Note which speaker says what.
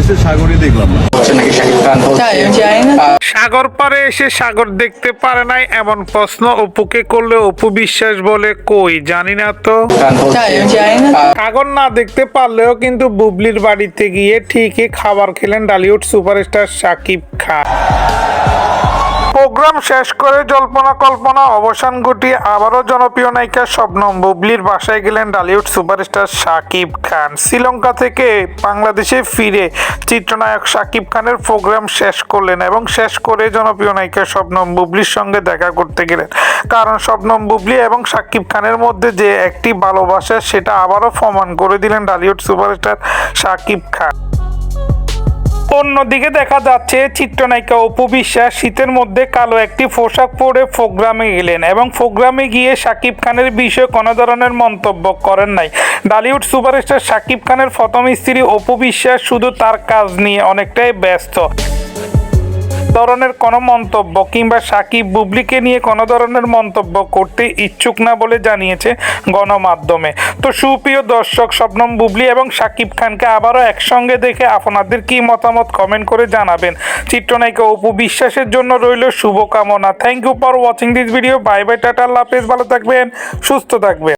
Speaker 1: এসে সাগরই দেখলাম না।
Speaker 2: সাগর পারে এসে সাগর দেখতে পারে নাই এমন প্রশ্ন অপুকে করলে অপু বিশ্বাস বলে কই জানি না তো। সাগর না দেখতে পারলেও কিন্তু বুবলির বাড়িতে গিয়ে ঠিকই খাবার খেলেন ডালিউড সুপারস্টার সাকিব খান। প্রোগ্রাম শেষ করে জল্পনা কল্পনা অবসান ঘটিয়ে আবারও জনপ্রিয় নায়িকা শবনম বুবলির বাসায় গেলেন ডালিউড সুপারস্টার শাকিব খান। শ্রীলঙ্কা থেকে বাংলাদেশে ফিরে চিত্রনায়ক শাকিব খানের প্রোগ্রাম শেষ করলেন এবং শেষ করে জনপ্রিয় নায়িকা শবনম বুবলির সঙ্গে দেখা করতে গেলেন। কারণ শবনম বুবলি এবং শাকিব খানের মধ্যে যে একটি ভালোবাসা, সেটা আবারও প্রমাণ করে দিলেন ডালিউড সুপারস্টার শাকিব খান। অন্যদিকে দেখা যাচ্ছে, চিত্রনায়িকা অপু বিশ্বাস শীতের মধ্যে কালো একটি পোশাক পরে প্রোগ্রামে গেলেন এবং প্রোগ্রামে গিয়ে শাকিব খানের বিষয়ে কোনো ধরনের মন্তব্য করেন নাই। ডালিউড সুপারস্টার শাকিব খানের প্রথম স্ত্রী অপু বিশ্বাস শুধু তার কাজ নিয়ে অনেকটাই ব্যস্ত। ধরনের কোনো মন্তব্য কিংবা সাকিব বুবলিকে নিয়ে কোনো ধরনের মন্তব্য করতে ইচ্ছুক না বলে জানিয়েছে গণমাধ্যমে। তো সুপ্রিয় দর্শক শবনম বুবলি এবং সাকিব খানকে আবারও একসঙ্গে দেখে আপনাদের কি মতামত কমেন্ট করে জানাবেন। চিত্রনায়িকা অপু বিশ্বাসের জন্য রইল শুভকামনা। Thank you for watching this video bye bye tata, আল্লাহ হাফেজ। ভালো থাকবেন, সুস্থ থাকবেন।